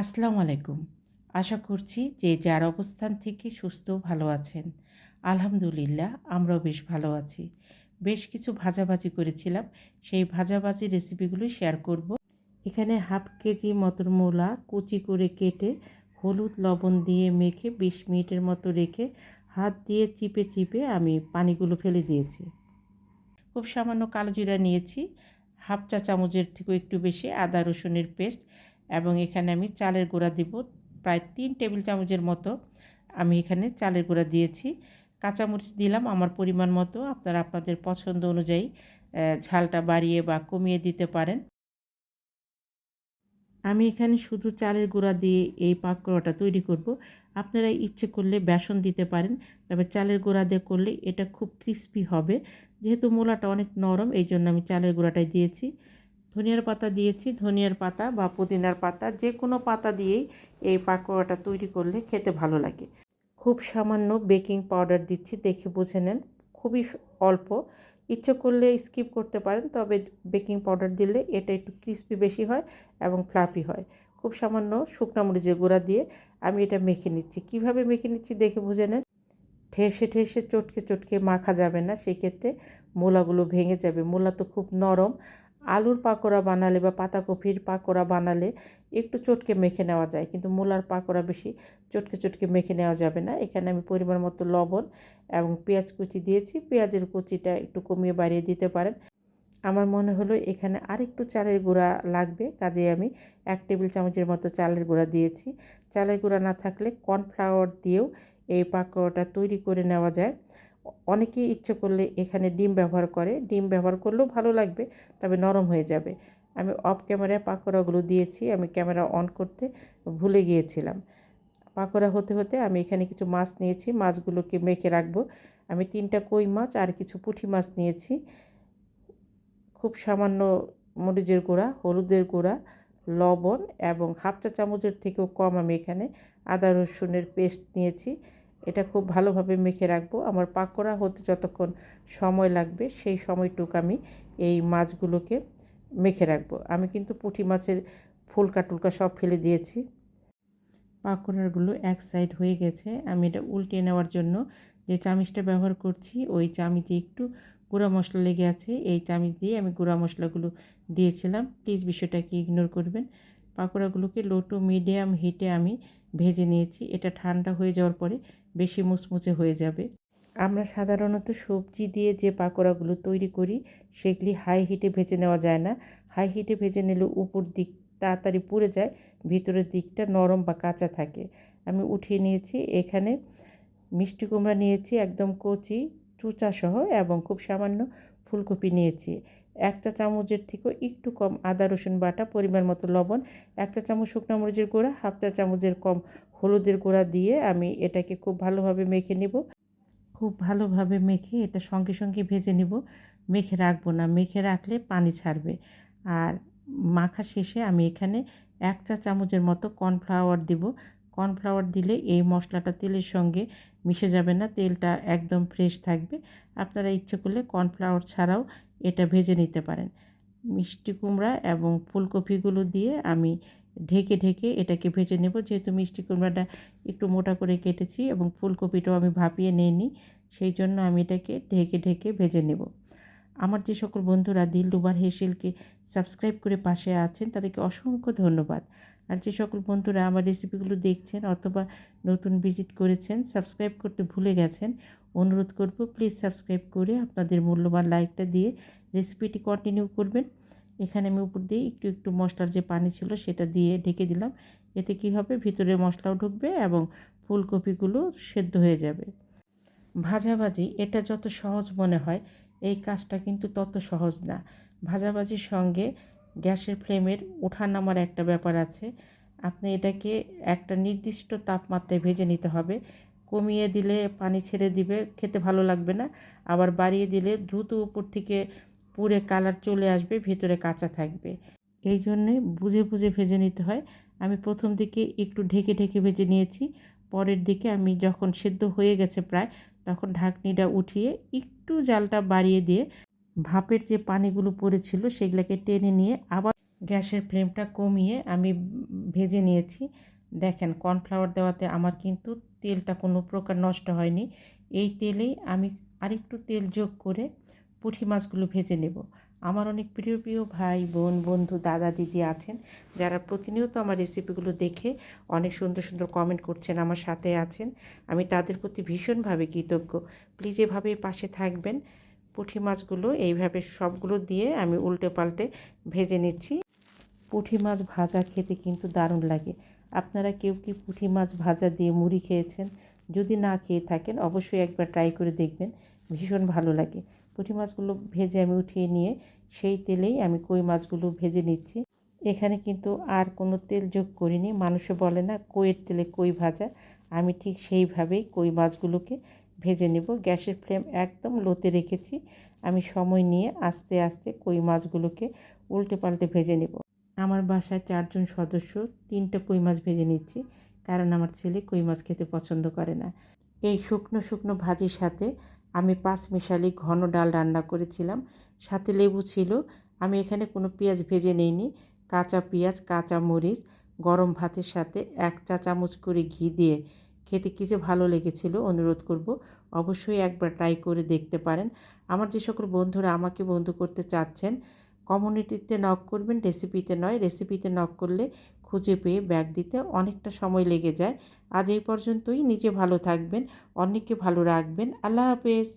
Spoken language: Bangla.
আসসালামু আলাইকুম। আশা করছি যে যার অবস্থান থেকে সুস্থ, ভালো আছেন। আলহামদুলিল্লাহ, আমরাও বেশ ভালো আছি। বেশ কিছু ভাজাভাজি করেছিলাম। সেই ভাজাভাজি রেসিপিগুলো শেয়ার করব। এখানে হাফ কেজি মটর মোলা কুচি করে কেটে হলুদ লবণ দিয়ে মেখে বিশ মিনিটের মতো রেখে হাত দিয়ে চিপে চিপে আমি পানিগুলো ফেলে দিয়েছি। খুব সামান্য কালো জিরা নিয়েছি। হাফ চা চামচের থেকেও একটু বেশি আদা রসুনের পেস্ট এবং এখানে আমি চালের গুঁড়া দিব। প্রায় তিন টেবিল চামচের মতো আমি এখানে চালের গুঁড়া দিয়েছি। কাঁচামরিচ দিলাম আমার পরিমাণ মতো। আপনারা আপনাদের পছন্দ অনুযায়ী ঝালটা বাড়িয়ে বা কমিয়ে দিতে পারেন। আমি এখানে শুধু চালের গুঁড়া দিয়ে এই পাকোড়াটা তৈরি করব। আপনারা ইচ্ছে করলে বেসন দিতে পারেন, তবে চালের গুঁড়া দিয়ে করলে এটা খুব ক্রিস্পি হবে। যেহেতু মূলাটা অনেক নরম, এই জন্য আমি চালের গুঁড়াটাই দিয়েছি। ধনিয়ার পাতা দিয়েছি, ধনিয়ার পাতা বা পুদিনার পাতা যে কোনো পাতা দিয়েই এই পাকোড়াটা তৈরি করলে খেতে ভালো লাগে। খুব সামান্য বেকিং পাউডার দিচ্ছি, দেখে বুঝে নেন। খুবই অল্প। ইচ্ছে করলে স্কিপ করতে পারেন, তবে বেকিং পাউডার দিলে এটা একটু ক্রিস্পি বেশি হয় এবং ফ্লাফি হয়। খুব সামান্য শুকনো মরিচের গুঁড়া দিয়ে আমি এটা মেখে নিচ্ছি। কীভাবে মেখে নিচ্ছি দেখে বুঝে নেন। ঠেসে ঠেসে চটকে চটকে মাখা যাবে না, সেক্ষেত্রে মূলাগুলো ভেঙে যাবে। মূলা তো খুব নরম আলুর পাকোড়া বানালে বা পাতাকপির পাকোড়া বানালে একটু চটকে মেখে নেওয়া যায়। কিন্তু মূলার পাকোড়া বেশি চটকে চটকে মেখে নেওয়া যাবে না। এখানে আমি পরিমাণ মতো লবণ এবং পেঁয়াজ কুচি দিয়েছি। পেঁয়াজের কুচিটা একটু কমিয়ে বাড়িয়ে দিতে পারেন। আমার মনে হলো এখানে আরেকটু চালের গুঁড়া লাগবে। কাজে আমি এক টেবিল চামচের মতো চালের গুঁড়া দিয়েছি। চালের গুঁড়া না থাকলে কর্নফ্লাওয়ার দিয়েও এই পাকোড়াটা তৈরি করে নেওয়া যায়। অনেকেই ইচ্ছে করলে এখানে ডিম ব্যবহার করে। ডিম ব্যবহার করলেও ভালো লাগবে, তবে নরম হয়ে যাবে। আমি অফ ক্যামেরায় পাকোড়াগুলো দিয়েছি, আমি ক্যামেরা অন করতে ভুলে গিয়েছিলাম। পাকোড়া হতে হতে আমি এখানে কিছু মাছ নিয়েছি, মাছগুলোকে মেখে রাখব। আমি তিনটা কই মাছ আর কিছু পুঁটি মাছ নিয়েছি। খুব সামান্য মরিচের গুঁড়া, হলুদের গুঁড়া, লবণ এবং হাফ চা চামচের থেকেও কম আমি এখানে আদা রসুনের পেস্ট নিয়েছি। এটা খুব ভালোভাবে মেখে রাখব। আমার পাকোড়া হতে যতক্ষণ সময় লাগবে, সেই সময়টুকু আমি এই মাছগুলোকে মেখে রাখব। আমি কিন্তু পুঁটি মাছের ফুলকা টুলকা সব ফেলে দিয়েছি। পাকোড়াগুলো এক সাইড হয়ে গেছে। আমি এটা উল্টে নেওয়ার জন্য যে চামিচটা ব্যবহার করছি, ওই চামিচে একটু গুঁড়া মশলা লেগে আছে। এই চামিচ দিয়ে আমি গুঁড়া মশলাগুলো দিয়েছিলাম। প্লিজ বিষয়টাকে ইগনোর করবেন। পাকোড়াগুলোকে লো টু মিডিয়াম হিটে আমি ভেজে নিয়েছি। এটা ঠান্ডা হয়ে যাওয়ার পরে বেশি মুচমুচে হয়ে যাবে। আমরা সাধারণত সবজি দিয়ে যে পাকোড়াগুলো তৈরি করি, সেগুলি হাই হিটে ভেজে নেওয়া যায় না। হাই হিটে ভেজে নিলে উপর দিক তাড়াতাড়ি পুড়ে যায়, ভিতরের দিকটা নরম বা কাঁচা থাকে। আমি উঠিয়ে নিয়েছি, এখানে মিষ্টি কুমড়া নিয়েছি, একদম কচি, চুচা সহ, এবং খুব সামান্য ফুলকপি নিয়েছি। একটা চামচের থেকেও একটু কম আদা, রসুন বাটা, পরিমাণ মতো লবণ, একটা চামচ শুকনো মরিচের গুঁড়া, হাফ চা চামচের কম হলুদের গুঁড়া দিয়ে আমি এটাকে খুব ভালোভাবে মেখে নেব। খুব ভালোভাবে মেখে এটা সঙ্গে সঙ্গে ভেজে নেব। মেখে রাখব না, মেখে রাখলে পানি ছাড়বে। আর মাখা শেষে আমি এখানে এক চা চামচের মতো কর্নফ্লাওয়ার দিব। কর্নফ্লাওয়ার দিলে এই মশলাটা তেলের সঙ্গে মিশে যাবে না, তেলটা একদম ফ্রেশ থাকবে। আপনারা ইচ্ছে করলে কর্নফ্লাওয়ার ছাড়াও এটা ভেজে নিতে পারেন। মিষ্টি কুমড়া এবং ফুলকপিগুলো দিয়ে আমি ঢেকে ঢেকে এটাকে ভেজে নেব। যেহেতু মিষ্টি কুমড়াটা একটু মোটা করে কেটেছি এবং ফুলকপিটাও আমি ভাপিয়ে নিইনি, সেই জন্য আমি এটাকে ঢেকে ঢেকে ভেজে নেব। আমার যে সকল বন্ধুরা দিল দুবার হেসেলকে সাবস্ক্রাইব করে পাশে আছেন, তাদেরকে অসংখ্য ধন্যবাদ। আর যে সকল বন্ধুরা আমার রেসিপিগুলো দেখছেন অথবা নতুন ভিজিট করেছেন সাবস্ক্রাইব করতে ভুলে গেছেন, অনুরোধ করব প্লিজ সাবস্ক্রাইব করে আপনাদের মূল্যবান লাইকটা দিয়ে রেসিপিটি কন্টিনিউ করবেন। এখানে আমি উপর দিয়ে একটু একটু মশলার যে পানি ছিল সেটা দিয়ে ঢেকে দিলাম। এতে কি হবে? ভিতরে মশলাও ঢুকবে এবং ফুলকপিগুলো সেদ্ধ হয়ে যাবে। ভাজাভাজি, এটা যত সহজ মনে হয়, এই কাজটা কিন্তু তত সহজ না। ভাজাভাজির সঙ্গে গ্যাসের ফ্লেমের ওঠা নামার একটা ব্যাপার আছে। আপনি এটাকে একটা নির্দিষ্ট তাপমাত্রায় ভেজে নিতে হবে। কমিয়ে দিলে পানি ছেড়ে দিবে, খেতে ভালো লাগবে না। আবার বাড়িয়ে দিলে দ্রুত উপর থেকে পুরে কালার চলে আসবে, ভেতরে কাঁচা থাকবে। এই জন্যে বুঝে বুঝে ভেজে নিতে হয়। আমি প্রথম দিকে একটু ঢেকে ঢেকে ভেজে নিয়েছি। পরের দিকে আমি যখন সেদ্ধ হয়ে গেছে প্রায়, তখন ঢাকনিটা উঠিয়ে একটু জালটা বাড়িয়ে দিয়ে ভাপের যে পানিগুলো পড়েছিল সেগুলোকে টেনে নিয়ে আবার গ্যাসের ফ্লেমটা কমিয়ে আমি ভেজে নিয়েছি। দেখেন, কর্নফ্লাওয়ার দেওয়াতে আমার কিন্তু তেলটা কোনো প্রকার নষ্ট হয়নি। এই তেলেই আমি আরেকটু তেল যোগ করে পুঁটি মাছগুলো ভেজে নেব। আমার অনেক প্রিয় প্রিয় ভাই, বোন, বন্ধু, দাদা, দিদি আছেন। যারা প্রতিনিয়ত আমার রেসিপিগুলো দেখে অনেক সুন্দর সুন্দর কমেন্ট করছেন, আমার সাথে আছেন। আমি তাদের প্রতি ভীষণভাবে কৃতজ্ঞ। প্লিজ এভাবে পাশে থাকবেন। পুঁটি মাছগুলো এইভাবে সবগুলো দিয়ে আমি উল্টে পাল্টে ভেজে নিচ্ছি। পুঁটি মাছ ভাজা খেতে কিন্তু দারুণ লাগে। আপনারা কেউ কি পুঁটি মাছ ভাজা দিয়ে মুড়ি খেয়েছেন? যদি না খেয়ে থাকেন, অবশ্যই একবার ট্রাই করে দেখবেন, ভীষণ ভালো লাগে। পুঁটি মাছগুলো ভেজে আমি উঠিয়ে নিয়ে সেই তেলেই আমি কই মাছগুলো ভেজে নিচ্ছি। এখানে কিন্তু আর কোনো তেল যোগ করিনি। মানুষে বলে না, কইয়ের তেলে কই ভাজা? আমি ঠিক সেইভাবেই কই মাছগুলোকে ভেজে নেব। গ্যাসের ফ্লেম একদম লোতে রেখেছি। আমি সময় নিয়ে আস্তে আস্তে কই মাছগুলোকে উল্টে পাল্টে ভেজে নেব। আমার বাসায় চারজন সদস্য, তিনটা কই মাছ ভেজে নিচ্ছি, কারণ আমার ছেলে কই মাছ খেতে পছন্দ করে না। এই শুকনো শুকনো ভাজির সাথে আমি পাঁচ মিশালি ঘন ডাল রান্না করেছিলাম। সাথে লেবু ছিল। আমি এখানে কোনো পেঁয়াজ ভেজে নেইনি। কাঁচা পেঁয়াজ, কাঁচা মরিচ, গরম ভাতের সাথে এক চা চামচ করে ঘি দিয়ে খেতে কী যে ভালো লেগেছিল অনুরোধ করব। অবশ্যই একবার ট্রাই করে দেখতে পারেন। আমার যে সকল বন্ধুরা আমাকে বন্ধু করতে চাচ্ছেন কমিউনিটিতে নক করবেন রেসিপিতে নয় রেসিপিতে নক করলে খুঁজে পেয়ে ব্যাগ দিতে অনেকটা সময় লেগে যায়। আজ এই পর্যন্তই। নিজে ভালো থাকবেন অনেককে ভালো রাখবেন। আল্লাহ হাফেজ।